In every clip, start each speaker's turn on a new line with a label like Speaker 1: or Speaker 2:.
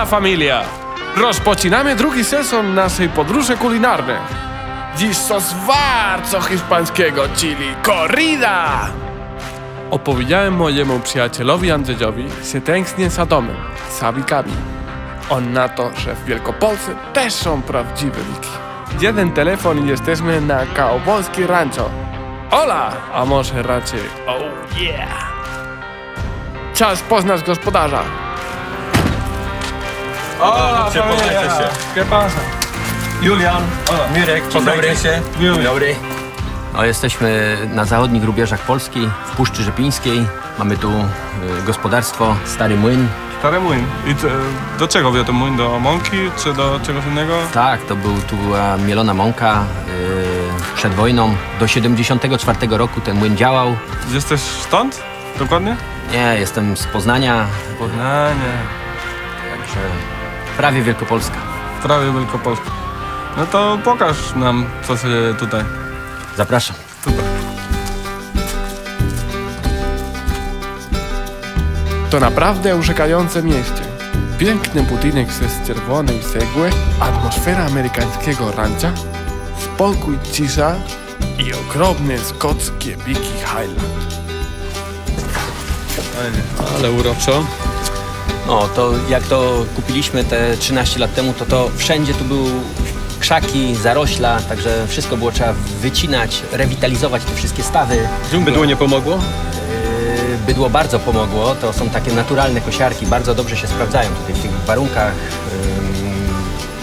Speaker 1: Hola familia! Rozpoczynamy drugi sezon naszej podróży kulinarnej. Dziś coś bardzo hiszpańskiego, czyli corrida! Opowiedziałem mojemu przyjacielowi Andrzejowi, że tęsknię za domem, za wikami. On na to, że w Wielkopolsce też są prawdziwe wiki. Jeden telefon i jesteśmy na Kaobolski Rancho. Hola! A może raczej oh yeah! Czas poznać gospodarza.
Speaker 2: Hola,
Speaker 3: Cię, poznajcie się.
Speaker 2: ¿Qué pasa?
Speaker 3: Julian, Mirek, poznajcie się.
Speaker 2: Dzień
Speaker 3: dobry.
Speaker 4: No, jesteśmy na zachodnich rubieżach Polski, w Puszczy Rzepińskiej. Mamy tu y, gospodarstwo Stary Młyn.
Speaker 2: Stary młyn. I co, do czego wie ten młyn? Do mąki czy do czegoś innego?
Speaker 4: Tak, to był, tu była mielona mąka y, przed wojną. Do 74 roku ten młyn działał.
Speaker 2: Jesteś stąd? Dokładnie?
Speaker 4: Nie, jestem z Poznania,
Speaker 2: Poznanie.
Speaker 4: także prawie Wielkopolska.
Speaker 2: Prawie Wielkopolska. No to pokaż nam, co się tutaj.
Speaker 4: Zapraszam.
Speaker 2: Super.
Speaker 1: To naprawdę urzekające mieście. Piękny budynek ze czerwonej cegły, atmosfera amerykańskiego rancha, spokój, cisza i ogromne skockie Biki Highland.
Speaker 2: Ale uroczo.
Speaker 4: No, to jak to kupiliśmy te 13 lat temu, to to wszędzie tu były krzaki, zarośla, także wszystko było trzeba wycinać, rewitalizować te wszystkie stawy.
Speaker 3: Bydło nie pomogło?
Speaker 4: Yy, Bydło bardzo pomogło, to są takie naturalne kosiarki, bardzo dobrze się sprawdzają tutaj w tych warunkach. Ym,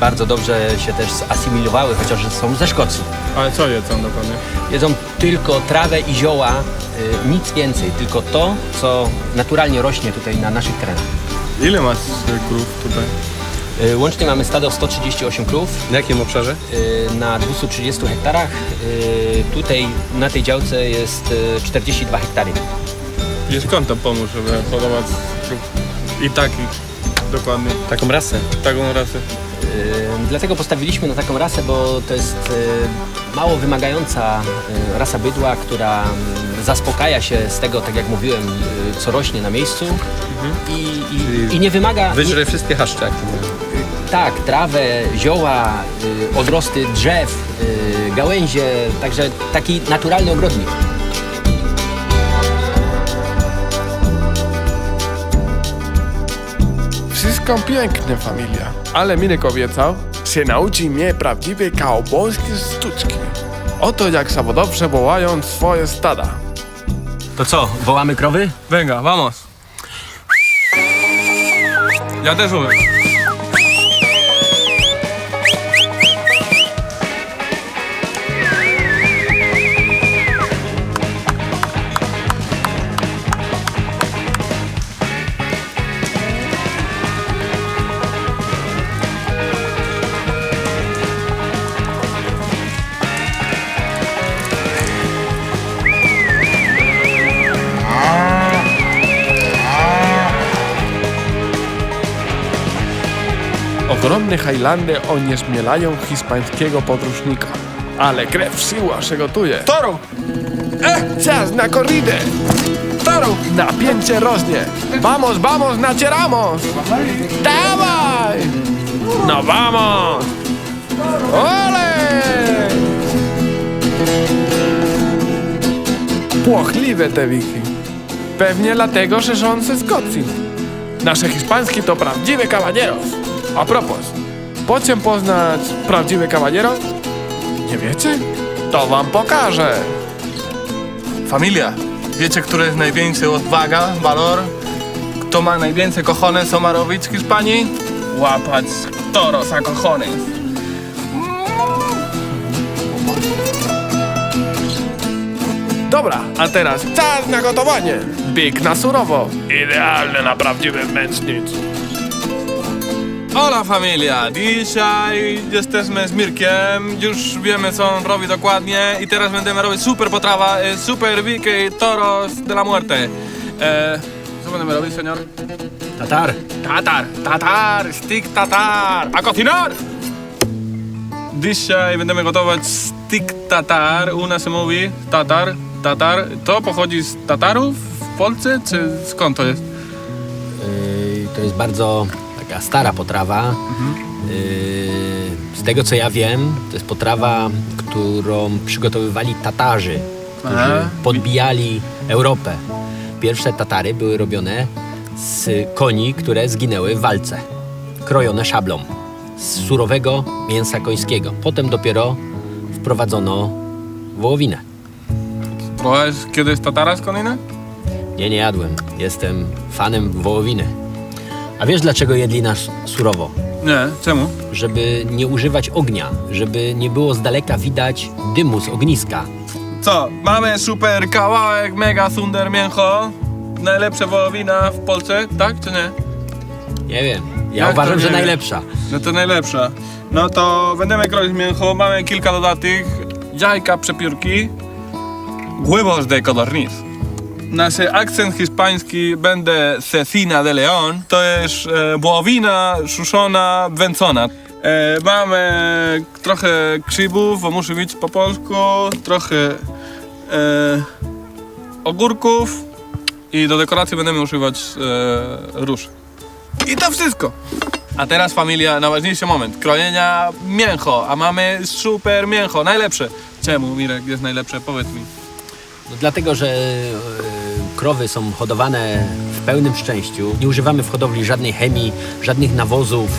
Speaker 4: Bardzo dobrze się też zasymilowały, chociaż są ze Szkocji.
Speaker 2: Ale co jedzą dokładnie?
Speaker 4: Jedzą tylko trawę i zioła, yy, nic więcej, tylko to, co naturalnie rośnie tutaj na naszych terenach.
Speaker 2: Ile masz y, krów tutaj?
Speaker 4: Yy, Łącznie mamy stado 138 krów
Speaker 3: Na jakim obszarze?
Speaker 4: yy, na 230 hektarach. Tutaj na tej działce jest yy, 42 hektary.
Speaker 2: I skąd to pomóż, żeby hodować krów? I takich, dokładnie.
Speaker 3: Taką rasę.
Speaker 2: Taką rasę.
Speaker 4: Dlatego postawiliśmy na taką rasę, bo to jest mało wymagająca rasa bydła, która mm, zaspokaja się z tego, tak jak mówiłem, yy, co rośnie na miejscu i, i, i nie wymaga... Nie,
Speaker 3: Wyżre wszystkie haszcze,
Speaker 4: tak, trawę, zioła, yy, odrosty drzew, yy, gałęzie, także taki naturalny ogrodnik.
Speaker 1: Wszystko piękne, familia. Ale Mirek obiecał, że nauczy mnie prawdziwej kaubojskiej sztuczki. Oto jak zawodowcze wołają swoje stada.
Speaker 4: To co, wołamy krowy?
Speaker 2: Venga, vamos. Ja też umiem.
Speaker 1: Ogromne Highlandy onieśmielają hiszpańskiego podróżnika. Ale krew siła się gotuje. Toro! E, czas na korridę! Toro! Napięcie rośnie. Vamos, vamos, nacieramos! Dawaj! No vamos! Ole! Płochliwe te wiki. Pewnie dlatego, że są ze Szkocji. Nasze hiszpański to prawdziwe caballeros. A propos, po czym poznać prawdziwy caballeros? Nie wiecie? To wam pokażę.
Speaker 2: Familia, wiecie, który jest największy odwaga, walor? Kto ma najwięcej cojones, co ma robić w Hiszpanii? Łapać toros a cojones.
Speaker 1: Dobra, a teraz czas na gotowanie. Bik na surowo. Idealne na prawdziwy męcznic.
Speaker 2: Hola familia, dzisiaj jesteśmy z Mirkiem, już wiemy co on robi dokładnie i teraz będziemy robić super potrawa, e, super wiki toros de la muerte. E, co będziemy robić, senior?
Speaker 4: Tatar.
Speaker 2: Tatar, tatar, stick tatar, a cocinar! Dzisiaj będziemy gotować stick tatar, u nas się mówi tatar, tatar. To pochodzi z Tatarów w Polsce, czy skąd to jest?
Speaker 4: Yy, To jest bardzo taka stara potrawa. Yy, z tego co ja wiem, to jest potrawa, którą przygotowywali Tatarzy, którzy
Speaker 2: Aha.
Speaker 4: podbijali Europę. Pierwsze Tatary były robione z koni, które zginęły w walce, krojone szablą z surowego mięsa końskiego. Potem dopiero wprowadzono wołowinę.
Speaker 2: Próbowałeś kiedyś tatara z koniny?
Speaker 4: Nie, nie jadłem. Jestem fanem wołowiny. A wiesz dlaczego jedli nas surowo?
Speaker 2: Nie, czemu?
Speaker 4: Żeby nie używać ognia, żeby nie było z daleka widać dymu z ogniska.
Speaker 2: Co, mamy super kawałek, mega sunder mięcho. Najlepsza wołowina w Polsce, tak czy nie?
Speaker 4: Nie wiem. Ja
Speaker 2: Jak
Speaker 4: uważam, że najlepsza.
Speaker 2: No to najlepsza. No to będziemy kroić mięcho, mamy kilka dodatych. Jajka, przepiórki. Huevos de codorniz. Nasz akcent hiszpański będzie cecina de leon. To jest e, wołowina szuszona, węcona. E, mamy trochę grzybów, bo muszę mieć po polsku, trochę e, ogórków i do dekoracji będziemy używać e, róż. I to wszystko. A teraz familia, najważniejszy moment. Krojenia mięcho, a mamy super mięcho, najlepsze. Czemu Mirek jest najlepsze? Powiedz mi.
Speaker 4: No dlatego, że e, krowy są hodowane w pełnym szczęściu. Nie używamy w hodowli żadnej chemii, żadnych nawozów,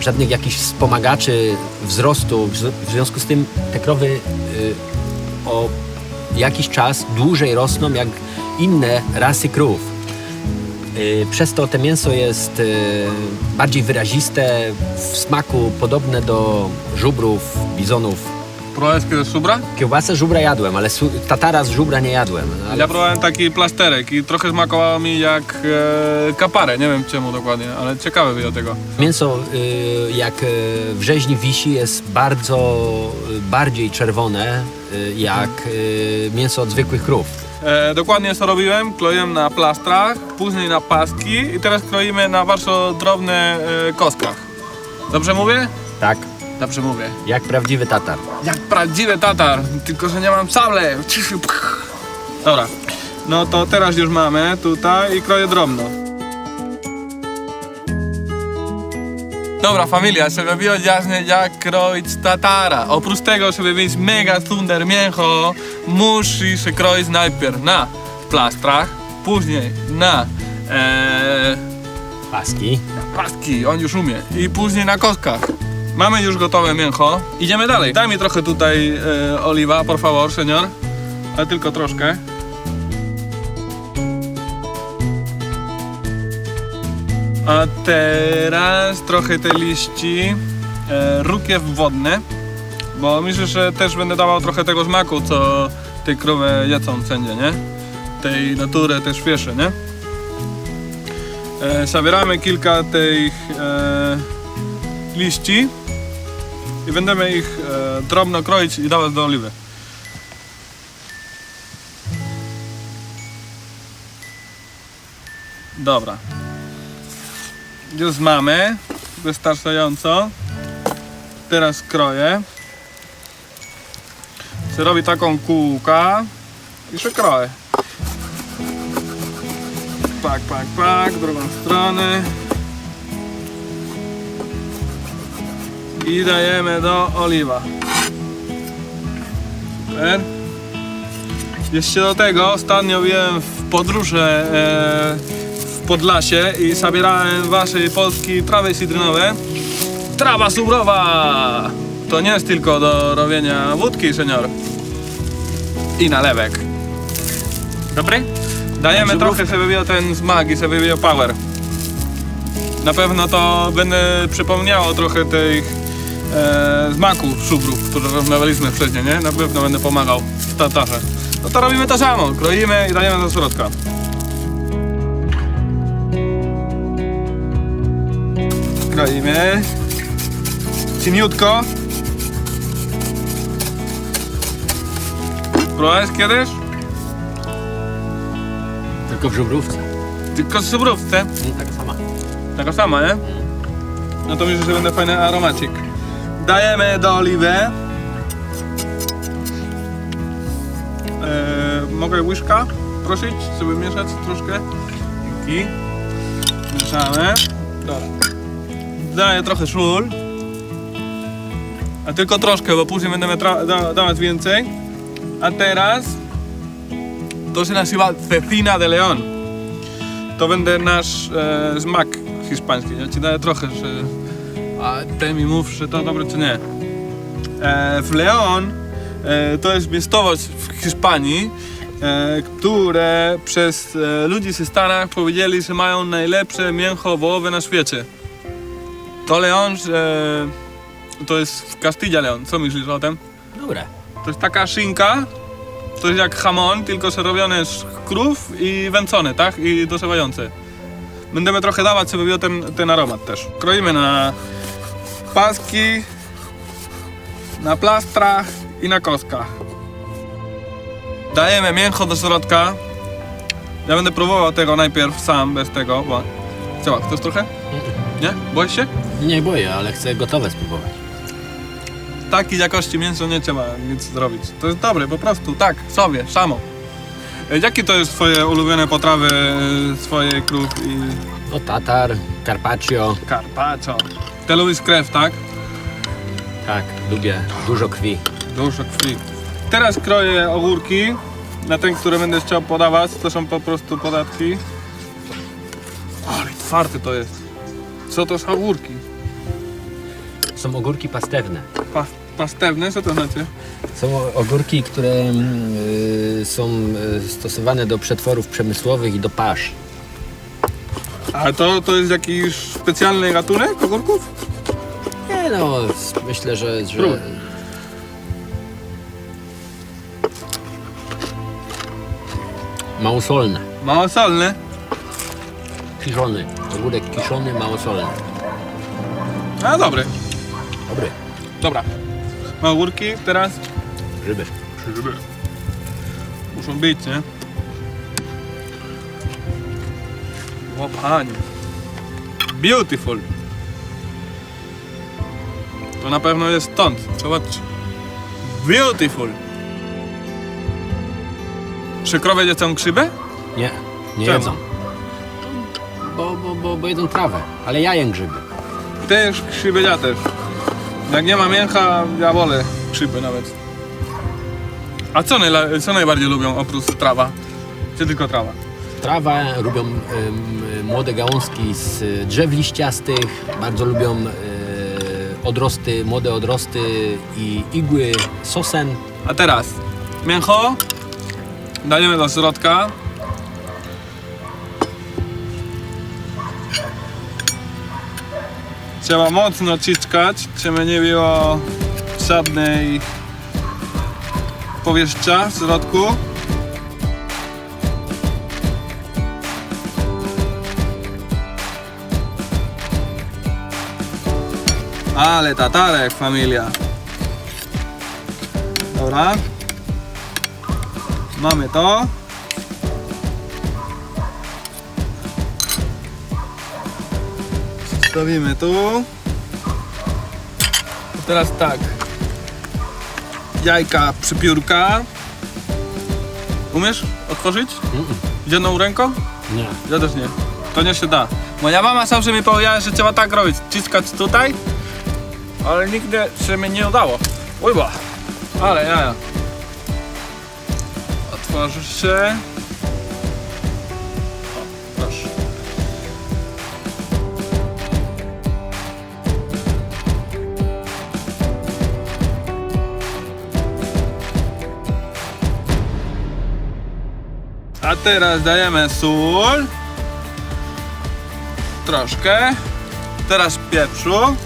Speaker 4: żadnych jakichś wspomagaczy wzrostu. W związku z tym te krowy e, o jakiś czas dłużej rosną jak inne rasy krów. E, Przez to te mięso jest e, bardziej wyraziste, w smaku podobne do żubrów, bizonów.
Speaker 2: Próbowałeś kiedyś subra?
Speaker 4: Kiełbasę żubra jadłem, ale su- tatara z żubra nie jadłem. Ale
Speaker 2: Ja próbowałem taki plasterek i trochę smakowało mi jak e, kapare. Nie wiem czemu dokładnie, ale ciekawe było tego.
Speaker 4: Mięso, y, jak y, w rzeźni wisi, jest bardzo y, bardziej czerwone y, jak y, mięso od zwykłych krów.
Speaker 2: E, dokładnie co robiłem, kroiłem na plastrach, później na paski i teraz kroimy na bardzo drobne e, kostkach. Dobrze mówię?
Speaker 4: Tak,
Speaker 2: Dobrze mówię.
Speaker 4: jak prawdziwy tatar.
Speaker 2: Jak prawdziwy tatar, tylko że nie mam sable. Dobra, no to teraz już mamy tutaj i kroję drobno. Dobra, familia, żeby było jasne jak kroić tatara. Oprócz tego, żeby mieć mega thunder mięcho, musi się kroić najpierw na plastrach, później na e,
Speaker 4: Paski.
Speaker 2: Paski, on już umie. I później na kostkach. Mamy już gotowe mięcho. Idziemy dalej. Daj mi trochę tutaj e, oliwa, por favor, senior. Ale tylko troszkę. A teraz trochę te liści e, rukiew wodne. Bo myślę, że też będę dawał trochę tego smaku, co tej krowy jedzą wszędzie, nie? Tej natury też świeże, nie? E, zabieramy kilka tych e, liści i będziemy ich e, drobno kroić i dawać do oliwy. Dobra. Już mamy wystarczająco. Teraz kroję. Chcę robić taką kółka i się kroję. Pak, pak, pak, drugą stronę. I dajemy do oliwa. Super. Jeszcze do tego ostatnio byłem w podróże e, w Podlasie i zabierałem wasze polskie trawy cytrynowe. Trawa subrowa! To nie jest tylko do robienia wódki, senior. I nalewek. Dobry? Dajemy trochę, żeby był ten smak i żeby był power. Na pewno to będę przypomniało trochę tych e, smaku szubrów, które rozmawialiśmy wcześniej, nie? Na pewno będę pomagał w tatarze. No to robimy to samo, kroimy i dajemy do środka. Kroimy. Cieniutko. Próbowałeś kiedyś?
Speaker 4: Tylko w żubrówce.
Speaker 2: Tylko z szubrówce.
Speaker 4: Mm, Taka sama.
Speaker 2: Taka sama, nie? No to myślę, że będzie fajny aromacik. Dajemy do oliwy. Eee, mogę łyżka prosić, żeby mieszać troszkę? Dzięki. Mieszamy. Dobra. daję trochę szul. A tylko troszkę, bo później będziemy da- dawać więcej. A teraz to się nazywa cecina de leon. To będzie nasz e, smak hiszpański. Ja ci daję trochę, że... A ty mi mów, czy to dobre, czy nie. E, w Leon e, to jest miejscowość w Hiszpanii, e, które przez e, ludzi ze Stanach powiedzieli, że mają najlepsze mięcho wołowe na świecie. To Leon, że to jest w Castilla Leon. Co myślisz o tym?
Speaker 4: Dobre.
Speaker 2: To jest taka szynka, to jest jak hamon, tylko że robione z krów i wędzone, tak? I doszywające. Będziemy trochę dawać, żeby miał ten, ten aromat też. Kroimy na paski, na plastrach i na koskach. Dajemy mięcho do środka. Ja będę próbował tego najpierw sam, bez tego, bo... Co, chcesz trochę? Nie? Boisz się?
Speaker 4: Nie boję, ale chcę gotowe spróbować.
Speaker 2: takiej jakości mięso nie trzeba nic zrobić. To jest dobre, po prostu, tak, sobie, samo. E, Jakie to jest twoje ulubione potrawy e, swojej krów i
Speaker 4: No tatar, carpaccio.
Speaker 2: carpaccio? Ty lubisz krew, tak?
Speaker 4: Tak, lubię dużo krwi.
Speaker 2: Dużo krwi. Teraz kroję ogórki na ten, które będę chciał podawać. To są po prostu podatki. Ale twardy to jest. Co to są ogórki?
Speaker 4: Są ogórki pastewne.
Speaker 2: Pa pastewne, co to znaczy?
Speaker 4: Są ogórki, które mm, y, są y, stosowane do przetworów przemysłowych i do pasz.
Speaker 2: A to, to jest jakiś specjalny gatunek ogórków?
Speaker 4: Nie no, myślę, że... że...
Speaker 2: Spróbuj.
Speaker 4: Małosolne.
Speaker 2: Małosolne.
Speaker 4: Kiszony. Ogórek kiszony, małosolny.
Speaker 2: A dobry.
Speaker 4: Dobry.
Speaker 2: Dobra. Ogórki, teraz
Speaker 4: Grzyby.
Speaker 2: grzyby. Muszą być, nie? O panie. Beautiful. To na pewno jest stąd. Zobaczcie. Beautiful. Czy krowy jedzą grzyby?
Speaker 4: Nie, nie
Speaker 2: Czemu?
Speaker 4: jedzą. Bo, bo, bo, bo jedzą trawę, ale ja jem grzyby.
Speaker 2: Też grzyby ja też. Jak nie ma mięcha, ja wolę grzyby nawet. A co, najla- co najbardziej lubią oprócz trawa? Czy tylko trawa?
Speaker 4: Trawę lubią młode gałązki z drzew liściastych, bardzo lubią y, odrosty, młode odrosty i igły sosen.
Speaker 2: A teraz mięcho dajemy do środka. Trzeba mocno ciskać, żeby nie było żadnej powietrza w środku. Ale tatarek, familia. Dobra. Mamy to. Stawimy tu. Teraz tak. Jajka przypiórka. Umiesz otworzyć? Jedną ręką?
Speaker 4: Nie.
Speaker 2: Ja też nie. To nie się da. Moja mama zawsze mi powiedziała, że trzeba tak robić. Ciskać tutaj. Ale nigdy się mi nie udało. Ujba. Ale ja. Otworzysz się. A teraz dajemy sól. Troszkę. Teraz pieprzu.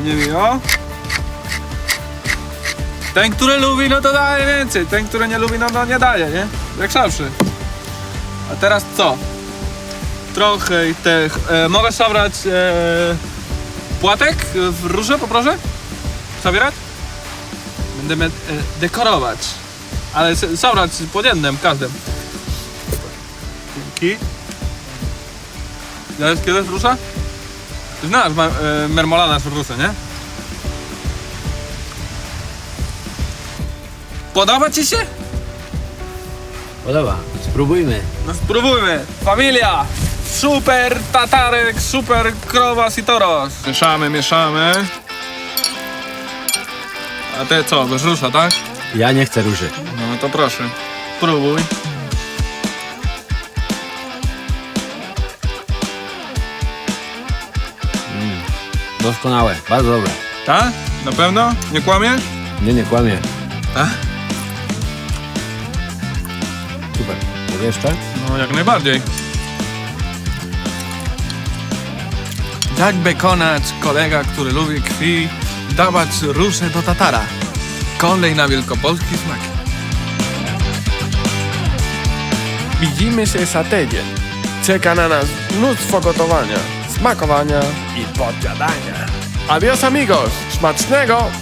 Speaker 2: Nie wiem. Ten, który lubi, no to daje więcej. Ten, który nie lubi, no, no nie daje, nie? Jak zawsze. A teraz co? Trochę tych... E, mogę zabrać e, płatek w róże, poproszę? Zabierać? Będziemy e, dekorować. Ale zabrać pod jednym, każdym. Dzięki. Znasz kiedyś rusza? Znasz ma, e, mermolada z rusy, nie? Podoba ci się?
Speaker 4: Podoba. Spróbujmy.
Speaker 2: No spróbujmy. Familia! super tatarek, super krowas i toros. Mieszamy, mieszamy. A te co, bez rusza, tak?
Speaker 4: Ja nie chcę róży.
Speaker 2: No to proszę, próbuj.
Speaker 4: Doskonałe, bardzo dobre.
Speaker 2: Tak? Na pewno? Nie kłamiesz?
Speaker 4: Nie, nie kłamie.
Speaker 2: A?
Speaker 4: Super. Mogę jeszcze?
Speaker 2: No jak najbardziej. Jak przekonać kolega, który lubi krwi, dawać ruszę do tatara? Kolej na wielkopolski smak.
Speaker 1: Widzimy się za tydzień. Czeka na nas mnóstwo gotowania, smakowania i podjadania. Adios amigos, smacznego!